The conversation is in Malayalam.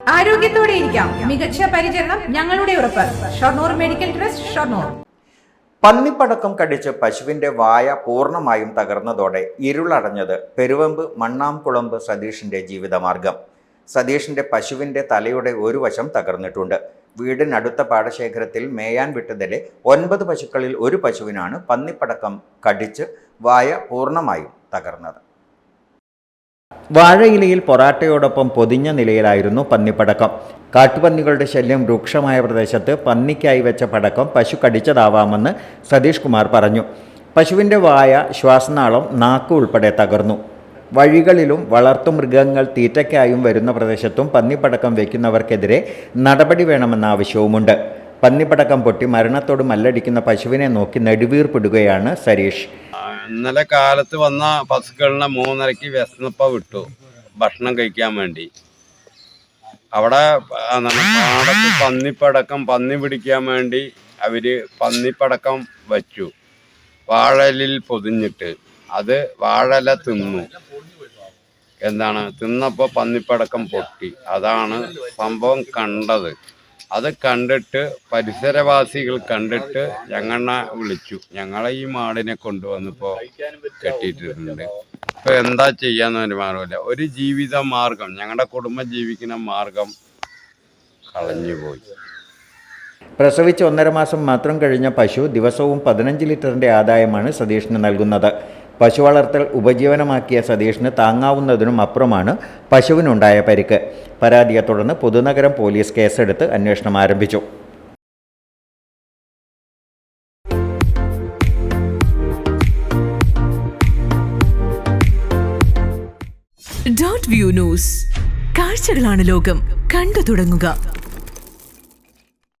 ആരോഗ്യത്തോടെ ഇരിക്കാം. മികച്ച പരിചരണം ഞങ്ങളുടെ ഉറപ്പ്. Shoranur medical trust Shoranur. പന്നിപ്പടക്കം കടിച്ച് പശുവിന്റെ വായ പൂർണമായും തകർന്നതോടെ ഇരുളടഞ്ഞത് പെരുവമ്പ് മണ്ണാംകുളമ്പ് സതീഷിന്റെ ജീവിതമാർഗം. സതീഷിന്റെ പശുവിന്റെ തലയുടെ ഒരു വശം തകർന്നിട്ടുണ്ട്. വീടിനടുത്ത പാടശേഖരത്തിൽ മേയാൻ വിട്ടതിലെ ഒൻപത് പശുക്കളിൽ ഒരു പശുവിനാണ് പന്നിപ്പടക്കം കടിച്ച് വായ പൂർണമായും തകർന്നത്. വാഴയിലയിൽ പൊറാട്ടയോടൊപ്പം പൊതിഞ്ഞ നിലയിലായിരുന്നു പന്നിപ്പടക്കം. കാട്ടുപന്നികളുടെ ശല്യം രൂക്ഷമായ പ്രദേശത്ത് പന്നിക്കായി വെച്ച പടക്കം പശു കടിച്ചതാവാമെന്ന് സതീഷ് കുമാർ പറഞ്ഞു. പശുവിന്റെ വായ ശ്വാസനാളം നാക്ക് ഉൾപ്പെടെ തകർന്നു. വഴികളിലും വളർത്തുമൃഗങ്ങൾ തീറ്റയ്ക്കായും വരുന്ന പ്രദേശത്തും പന്നിപ്പടക്കം വയ്ക്കുന്നവർക്കെതിരെ നടപടി വേണമെന്ന ആവശ്യവുമുണ്ട്. പന്നിപ്പടക്കം പൊട്ടി മരണത്തോട് മല്ലടിക്കുന്ന പശുവിനെ നോക്കി നെടുവീർപ്പിടുകയാണ് സരീഷ് ഇന്നലെ കാലത്ത് വന്ന പശുക്കളിനെ മൂന്നരക്ക് വിശന്നപ്പ വിട്ടു. ഭക്ഷണം കഴിക്കാൻ വേണ്ടി. അവിടെ പാടത്ത് പന്നിപ്പടക്കം പന്നി പിടിക്കാൻ വേണ്ടി അവർ പന്നിപ്പടക്കം വച്ചു. വാഴലിൽ പൊതിഞ്ഞിട്ട്. അത് വാഴല തിന്നു. എന്താണ് തിന്നപ്പോൾ പന്നിപ്പടക്കം പൊട്ടി. അതാണ് സംഭവം കണ്ടത്. അത് കണ്ടിട്ട് പരിസരവാസികൾ കണ്ടിട്ട് ഞങ്ങളെ വിളിച്ചു. ഞങ്ങളെ ഈ മാടിനെ കൊണ്ടുവന്നിപ്പോൾ കെട്ടിയിട്ടിട്ടുണ്ട്. ഇപ്പൊ എന്താ ചെയ്യാന്ന് തീരുമാനമില്ല ഒരു ജീവിത മാർഗം ഞങ്ങളുടെ കുടുംബം ജീവിക്കുന്ന മാർഗം കളഞ്ഞുപോയി പ്രസവിച്ച് ഒന്നര മാസം മാത്രം കഴിഞ്ഞ പശു ദിവസവും പതിനഞ്ച് ലിറ്ററിന്റെ ആദായമാണ് സതീഷിന് നൽകുന്നത്. പശു വളർത്തൽ ഉപജീവനമാക്കിയ സതീഷിന് താങ്ങാവുന്നതിനും അപ്പുറമാണ് പശുവിനുണ്ടായ പരിക്ക്. പരാതിയെ തുടർന്ന് പുതുനഗരം പോലീസ് കേസെടുത്ത് അന്വേഷണം ആരംഭിച്ചു. Dot view news. കാഴ്ചകളാണ് ലോകം. കണ്ടു തുടങ്ങുക.